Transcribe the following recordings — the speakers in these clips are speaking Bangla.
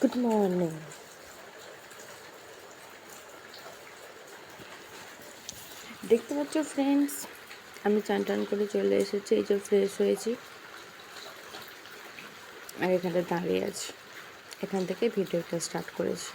গুড মর্নিং দেখতে পাচ্ছ ফ্রেন্ডস আমি চান টান করে চলে এসেছি, এই যে ফ্রেশ হয়েছি। আর এখানে দাঁড়িয়ে আছি। এখান থেকে ভিডিওটা স্টার্ট করেছি।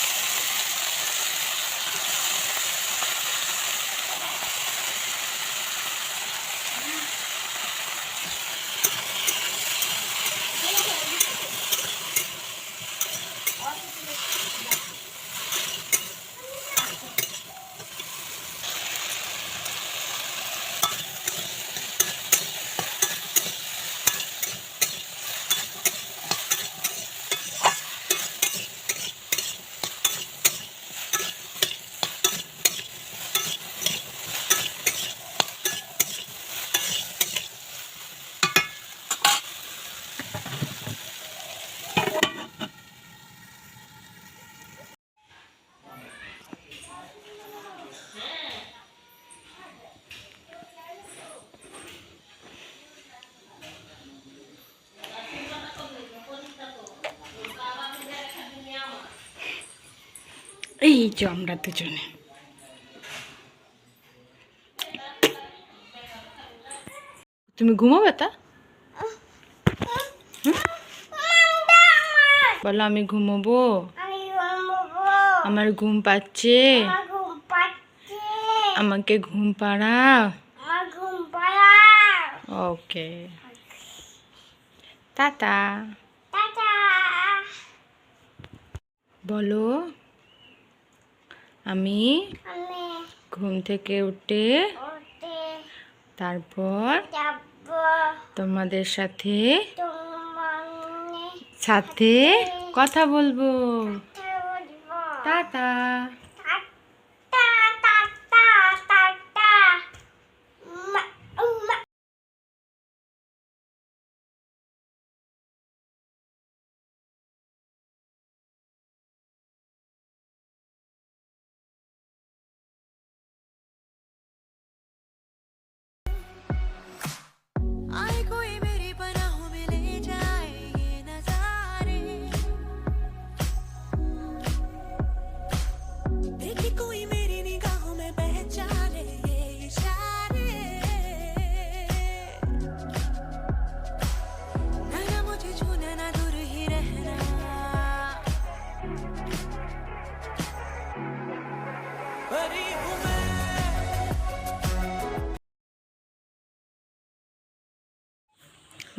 এই যে আমরা দুজনে। তুমি ঘুমাবে তা? বলো আমি ঘুমোবো। আমার ঘুম পাচ্ছে। আমাকে ঘুম পাড়াও। ওকে। টাটা। বলো। আমি ঘুম থেকে উঠে তারপর তোমাদের সাথে সাথে কথা বলব। টাটা।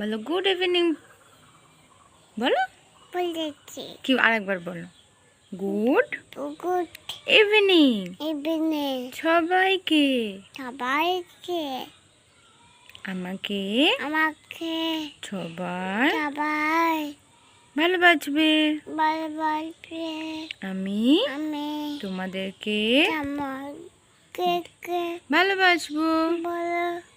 বলো গুড ইভিনিং বলো। বলেছি। কি আরেকবার বলো। গুড গুড ইভিনিং ইভিনিং সবাইকে। সবাইকে। আমাকে আমাকে সবাই সবাই ভালোবাসবে। বল বলবে আমি আমি তোমাদেরকে আমাকে কে ভালোবাসবো। বল। বলব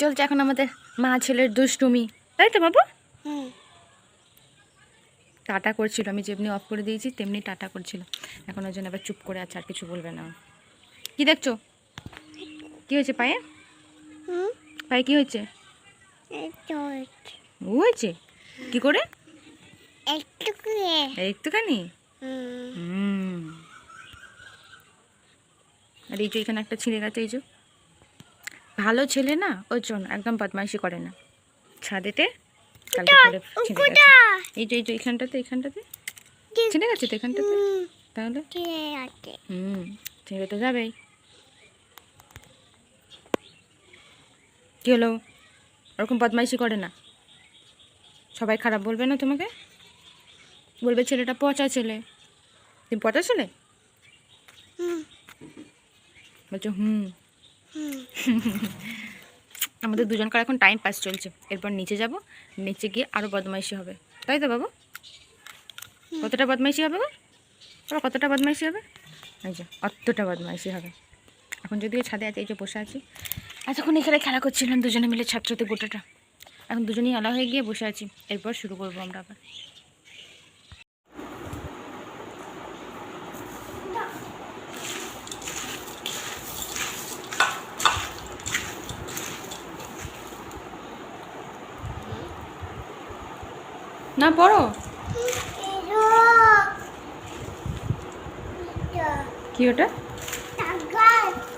চলছে এখন আমাদের মা ছেলের দুষ্টুমি। তাই তো বাবু? টাটা করছিল আমি যেমনি অফ করে দিয়েছি তেমনি টাটা করছিল। এখন ওই জন্য আবার চুপ করে আছে আর কিছু বলবে না। কি দেখছ? কি হয়েছে পায়ে? পায়ে কি হয়েছে? হয়েছে। কি করে? একটু একটুখানি? হুম। আর এই যে এখানে একটা ছিঁড়ে গেছে এই যে। ভালো ছেলে না ওই জন্য একদম বদমাইশি করে না। ছাদেতে করে ছিঁড়ে গেছে। এই যে এই যে এখানটাতে এখানটাতে? ছিঁড়ে গেছে তো এখানটাতে? তাহলে? হুম ছিঁড়ে তো যাবেই। কি হলো? ওরকম বদমাইশি করে না। সবাই খারাপ বলবে না তোমাকে? বলবে ছেলেটা পচা ছেলে। তুমি পচা ছেলে? বলছো হুম। আমাদের দুজনকার এখন টাইম পাস চলছে। এরপর নিচে যাব নিচে গিয়ে আরও বদমাইশি হবে। তাই তো বাবু? কতটা বদমাইশি হবে গো? বাবা কতটা বদমাইশি হবে? যে অতটা বদমাইশি হবে। এখন যদিও ছাদে আছে এই যে বসে আছি এতক্ষণ এখানে খেলা করছিলাম দুজনে মিলে ছাত্রতে গোটাটা। এখন দুজনেই আলা হয়ে গিয়ে বসে আছি। এরপর শুরু করব আমরা আবার। না পড়ো। কি ওটা?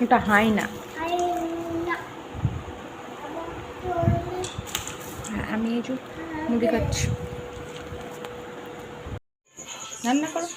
ওটা হাই না আরে না। আমি মুড়ি খাচ্ছি। রান্না করো।